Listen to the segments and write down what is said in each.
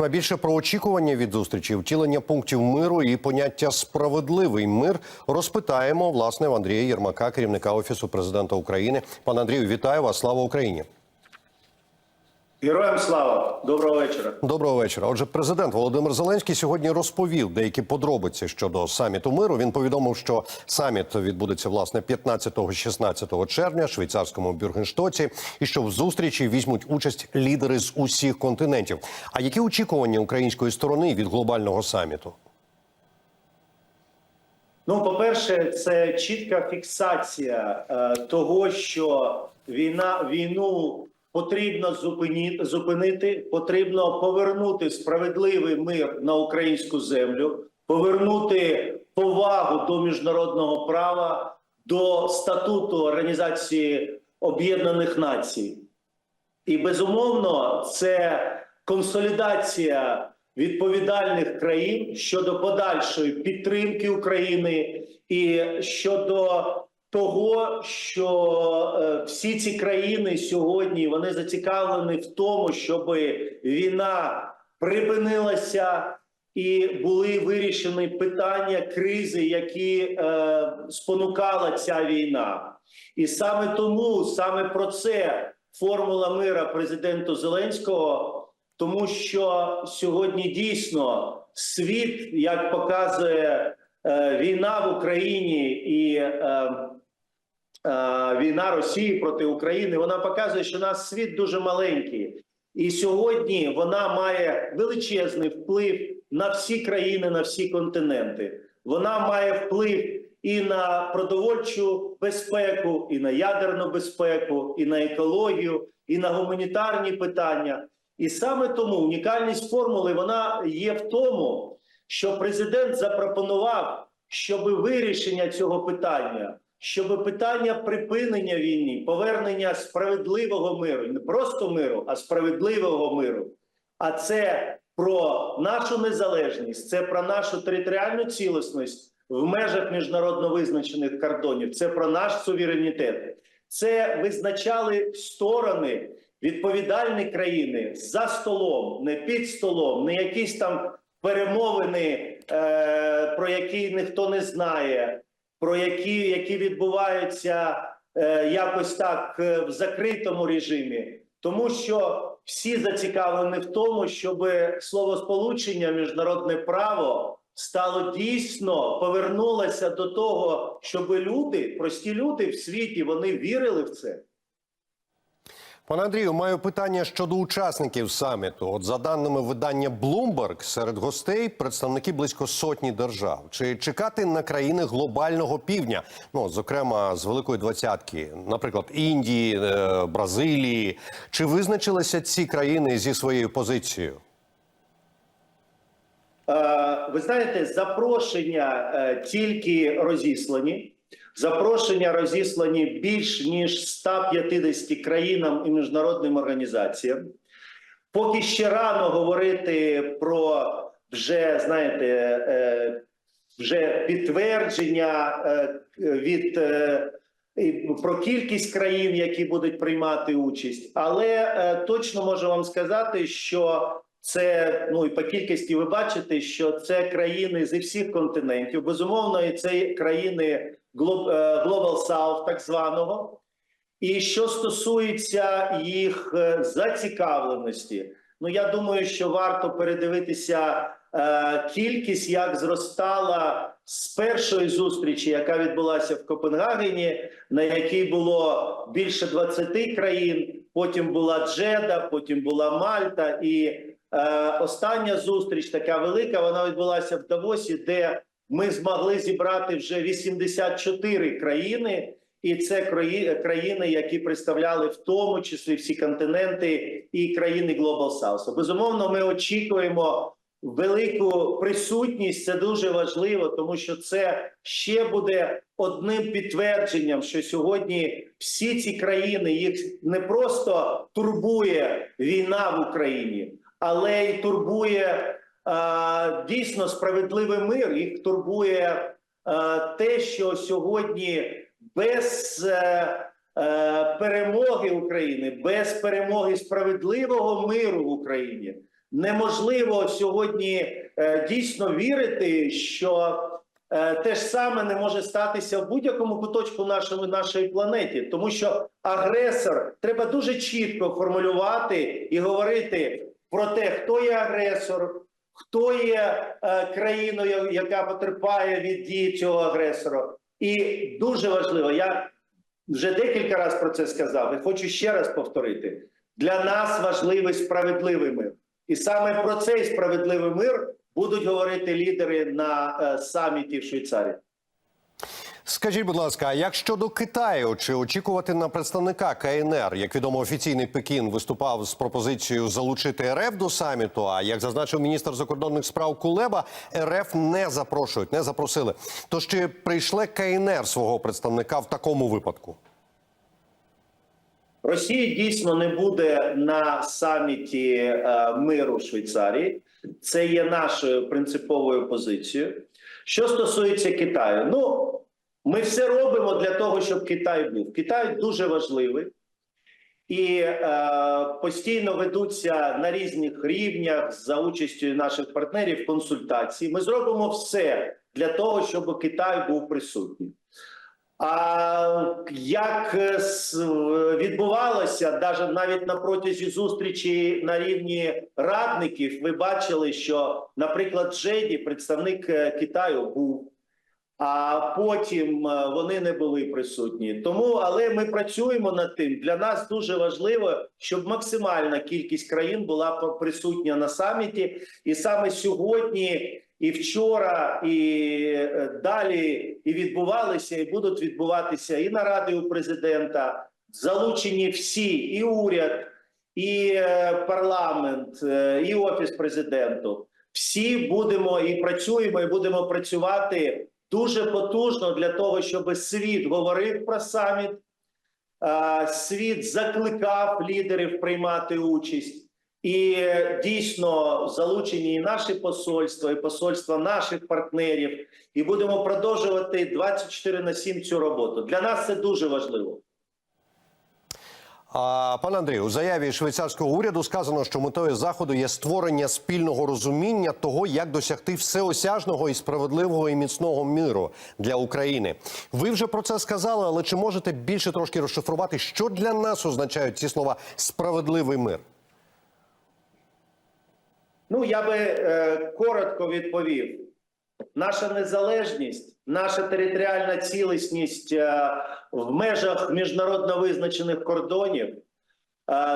А більше про очікування від зустрічі, втілення пунктів миру і поняття справедливий мир розпитаємо власне в Андрія Єрмака, керівника офісу президента України. Пан Андрію, вітаю вас! Слава Україні! Героям слава, доброго вечора. Доброго вечора. Отже, президент Володимир Зеленський сьогодні розповів деякі подробиці щодо саміту миру. Він повідомив, що саміт відбудеться власне 15-16 червня в швейцарському Бюргенштоці, і що в зустрічі візьмуть участь лідери з усіх континентів. А які очікування української сторони від глобального саміту? Ну, по-перше, це чітка фіксація е, того, що війна війну потрібно зупині, зупинити, потрібно повернути справедливий мир на українську землю, повернути повагу до міжнародного права, до статуту Організації Об'єднаних Націй. І безумовно, це консолідація відповідальних країн щодо подальшої підтримки України і щодо того, що е, всі ці країни сьогодні вони зацікавлені в тому, щоб війна припинилася. І були вирішені питання кризи, які е, спонукала ця війна, і саме тому, саме про це формула мира президенту Зеленського, тому що сьогодні дійсно світ, як показує е, війна в Україні і е, війна Росії проти України, вона показує, що наш світ дуже маленький, і сьогодні вона має величезний вплив на всі країни, на всі континенти. Вона має вплив і на продовольчу безпеку, і на ядерну безпеку, і на екологію, і на гуманітарні питання. І саме тому унікальність формули вона є в тому, що президент запропонував, щоб вирішення цього питання, щоб питання припинення війни, повернення справедливого миру, не просто миру, а справедливого миру. А це про нашу незалежність, це про нашу територіальну цілісність в межах міжнародно визначених кордонів. Це про наш суверенітет. Це визначали сторони відповідальні країни за столом, не під столом, не якісь там перемовини, е, про які ніхто не знає, про які, які відбуваються е, якось так е, в закритому режимі, тому що всі зацікавлені в тому, щоб словосполучення міжнародне право стало дійсно повернулося до того, щоб люди, прості люди в світі, вони вірили в це. Пане Андрію, маю питання щодо учасників саміту. От за даними видання Bloomberg, серед гостей представники близько сотні держав. Чи чекати на країни глобального півдня? Ну зокрема з Великої Двадцятки, наприклад, Індії, е, Бразилії. Чи визначилися ці країни зі своєю позицією? Е, Ви знаєте, запрошення е, тільки розіслані. Запрошення розіслані більш ніж 150 країнам і міжнародним організаціям. Поки ще рано говорити про вже знаєте, е, вже підтвердження е, від е, про кількість країн, які будуть приймати участь, але точно можу вам сказати, що це ну і по кількості ви бачите, що це країни зі всіх континентів. Безумовно, і це країни Global South, так званого. І що стосується їх е, зацікавленості, ну я думаю, що варто передивитися е, кількість, як зростала з першої зустрічі, яка відбулася в Копенгагені, на якій було більше 20 країн. Потім була Джеда, потім була Мальта, і е, остання зустріч, така велика, вона відбулася в Давосі, де ми змогли зібрати вже 84 країни, і це країни, які представляли в тому числі всі континенти і країни Global South. Безумовно, ми очікуємо велику присутність. Це дуже важливо, тому що це ще буде одним підтвердженням, що сьогодні всі ці країни їх не просто турбує війна в Україні, але й турбує дійсно справедливий мир. Їх турбує те, що сьогодні без е, е, перемоги України, без перемоги справедливого миру в Україні неможливо сьогодні е, дійсно вірити, що е, те ж саме не може статися в будь-якому куточку нашої, нашої планеті, тому що агресор треба дуже чітко формулювати і говорити про те, хто є агресор, хто є е, країною, яка потерпає від дії цього агресора. І дуже важливо, я вже декілька разів про це сказав, і хочу ще раз повторити: для нас важливий справедливий мир. І саме про цей справедливий мир будуть говорити лідери на е, саміті в Швейцарії. Скажіть, будь ласка, а як щодо Китаю, чи очікувати на представника КНР? Як відомо, офіційний Пекін виступав з пропозицією залучити РФ до саміту. А як зазначив міністр закордонних справ Кулеба, РФ не запрошують, не запросили. Тож чи прийшле КНР свого представника в такому випадку? Росії дійсно не буде на саміті е, миру Швейцарії. Це є нашою принциповою позицією. Що стосується Китаю, ну ми все робимо для того, щоб Китай був. Китай дуже важливий і е, постійно ведуться на різних рівнях за участю наших партнерів консультації. Ми зробимо все для того, щоб Китай був присутній. А як е, відбувалося даже навіть на протязі зустрічі на рівні радників, ви бачили, що, наприклад, Джеді, представник е, Китаю, був, а потім е, вони не були присутні. Тому, але ми працюємо над тим. Для нас дуже важливо, щоб максимальна кількість країн була присутня на саміті, і саме сьогодні. І вчора, і е, далі і відбувалися, і будуть відбуватися і наради у президента. Залучені всі, і уряд, і е, парламент, і офіс президенту. Всі будемо і працюємо, і будемо працювати дуже потужно для того, щоб світ говорив про саміт, світ закликав лідерів приймати участь. І дійсно залучені і наші посольства, і посольства наших партнерів, і будемо продовжувати 24 на 7 цю роботу. Для нас це дуже важливо. Пане Андрію, у заяві швейцарського уряду сказано, що метою заходу є створення спільного розуміння того, як досягти всеосяжного і справедливого і міцного миру для України. Ви вже про це сказали, але чи можете більше трошки розшифрувати, що для нас означають ці слова справедливий мир? Ну я би е, коротко відповів: наша незалежність, наша територіальна цілісність е, в межах міжнародно визначених кордонів, е,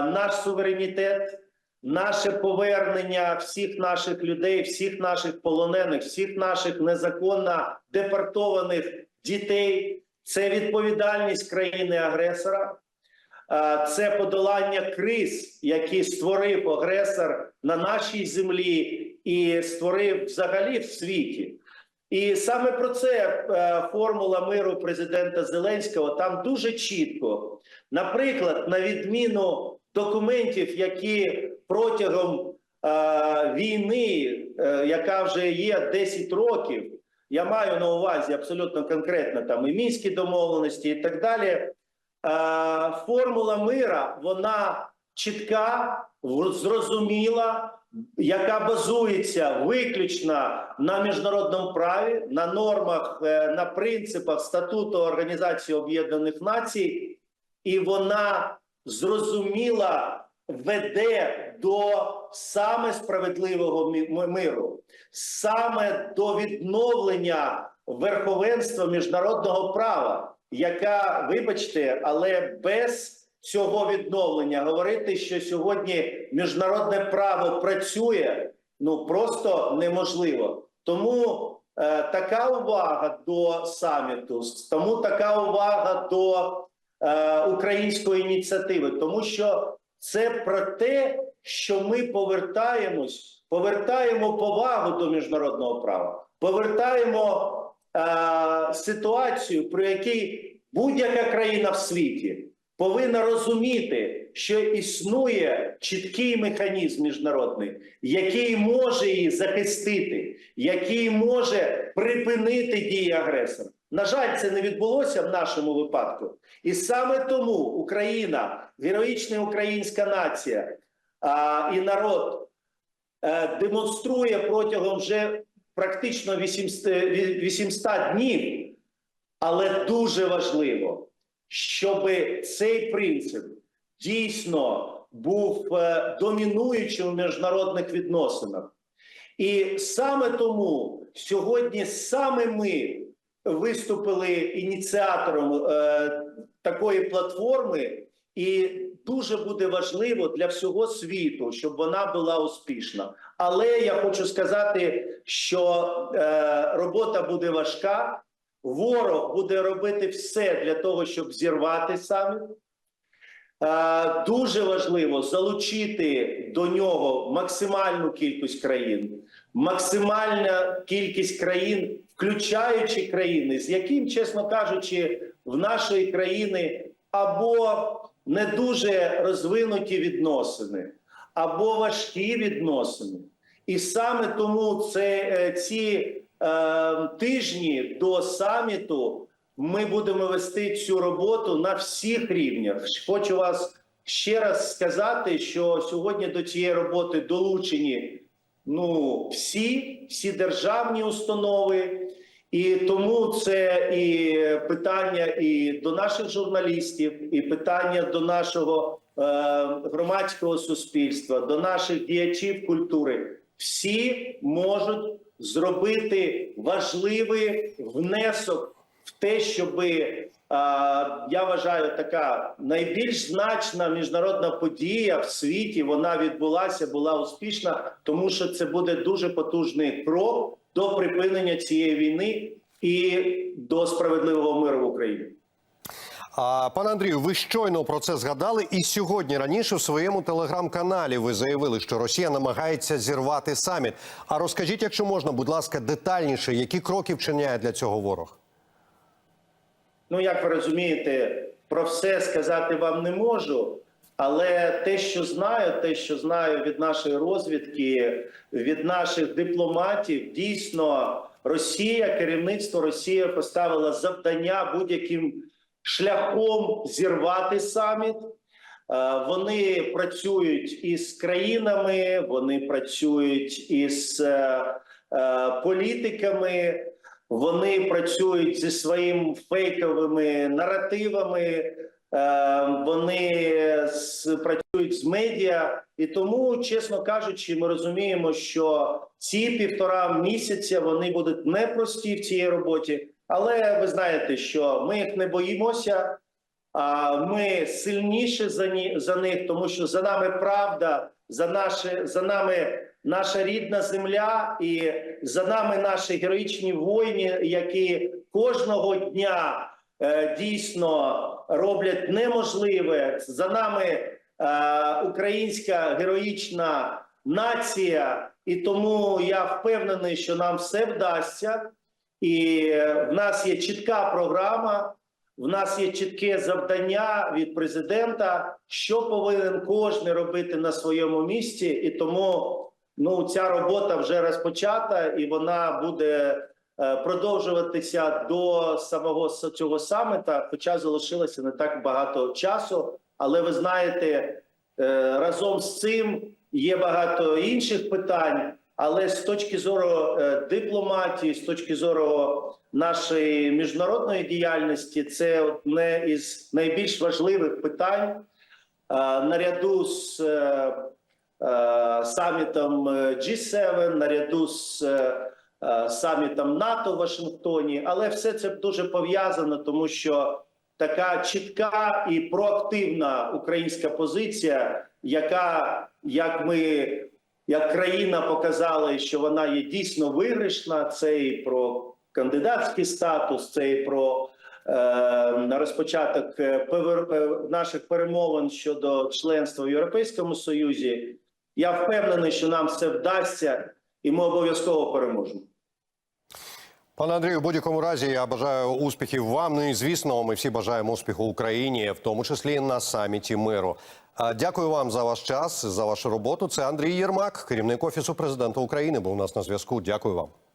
наш суверенітет, наше повернення всіх наших людей, всіх наших полонених, всіх наших незаконно депортованих дітей. Це відповідальність країни-агресора. Е, це подолання криз, які створив агресор на нашій землі і створив взагалі в світі. І саме про це е, формула миру президента Зеленського там дуже чітко. Наприклад, на відміну документів, які протягом е, війни, е, яка вже є 10 років, я маю на увазі абсолютно конкретно там і мінські домовленості, і так далі. Е, формула мира вона чітка, зрозуміла, яка базується виключно на міжнародному праві, на нормах, е, на принципах статуту Організації Об'єднаних Націй, і вона зрозуміла веде до саме справедливого миру, саме до відновлення верховенства міжнародного права, яка, вибачте, але без цього відновлення говорити, що сьогодні міжнародне право працює, ну просто неможливо. Тому е, така увага до саміту, тому така увага до е, української ініціативи, тому що це про те, що ми повертаємось, повертаємо повагу до міжнародного права, повертаємо е, ситуацію, при якій будь-яка країна в світі повинна розуміти, що існує чіткий механізм міжнародний, який може її захистити, який може припинити дії агресора. На жаль, це не відбулося в нашому випадку, і саме тому Україна, героїчна українська нація а, і народ е, демонструє протягом вже практично 800, 800 днів, але дуже важливо, щоб цей принцип дійсно був е, домінуючим в міжнародних відносинах. І саме тому сьогодні саме ми виступили ініціатором е, такої платформи, і дуже буде важливо для всього світу, щоб вона була успішна. Але я хочу сказати, що е, робота буде важка. Ворог буде робити все для того, щоб зірвати саміт. Е, Дуже важливо залучити до нього максимальну кількість країн, максимальна кількість країн, включаючи країни, з яким, чесно кажучи, в нашої країни або не дуже розвинуті відносини, або важкі відносини. І саме тому це е, ці тижні до саміту ми будемо вести цю роботу на всіх рівнях. Хочу вас ще раз сказати, що сьогодні до цієї роботи долучені ну всі, всі державні установи. І тому це і питання і до наших журналістів, і питання до нашого е, громадського суспільства, до наших діячів культури. Всі можуть зробити важливий внесок в те, щоб я вважаю, така найбільш значна міжнародна подія в світі. Вона відбулася, була успішна, тому що це буде дуже потужний крок до припинення цієї війни і до справедливого миру в Україні. Пане Андрію, ви щойно про це згадали, і сьогодні раніше в своєму телеграм-каналі ви заявили, що Росія намагається зірвати саміт. А розкажіть, якщо можна, будь ласка, детальніше, які кроки вчиняє для цього ворог? Ну, як ви розумієте, про все сказати вам не можу. Але те, що знаю, те, що знаю від нашої розвідки, від наших дипломатів, дійсно Росія, керівництво Росії поставило завдання будь-яким шляхом зірвати саміт. Е, Вони працюють із країнами, вони працюють із е, е, політиками. Вони працюють зі своїми фейковими наративами, вони працюють з медіа, і тому, чесно кажучи, ми розуміємо, що ці півтора місяця вони будуть непрості в цій роботі. Але ви знаєте, що ми їх не боїмося. А ми сильніші за ні за них, тому що за нами правда, за наше за нами наша рідна земля, і за нами наші героїчні воїни, які кожного дня е, дійсно роблять неможливе. За нами е, українська героїчна нація, і тому я впевнений, що нам все вдасться. І в нас є чітка програма. В нас є чітке завдання від президента, що повинен кожен робити на своєму місці, і тому ну ця робота вже розпочата, і вона буде е, продовжуватися до самого цього саміта. Хоча залишилося не так багато часу. Але ви знаєте, е, разом з цим є багато інших питань. Але з точки зору е, дипломатії, з точки зору нашої міжнародної діяльності, це одне із найбільш важливих питань е, наряду з е, самітом е, G7, наряду з самітом НАТО в Вашингтоні. Але все це дуже пов'язано, тому що така чітка і проактивна українська позиція, яка як ми як країна показала, що вона є дійсно виграшна. Це і про кандидатський статус, це і про е, на розпочаток е, е, наших перемовин щодо членства в Європейському Союзі. Я впевнений, що нам все вдасться, і ми обов'язково переможемо. Пане Андрію, в будь-якому разі я бажаю успіхів вам. Ну і звісно, ми всі бажаємо успіху Україні, в тому числі на саміті миру. Дякую вам за ваш час, за вашу роботу. Це Андрій Єрмак, керівник офісу президента України. Був у нас на зв'язку. Дякую вам.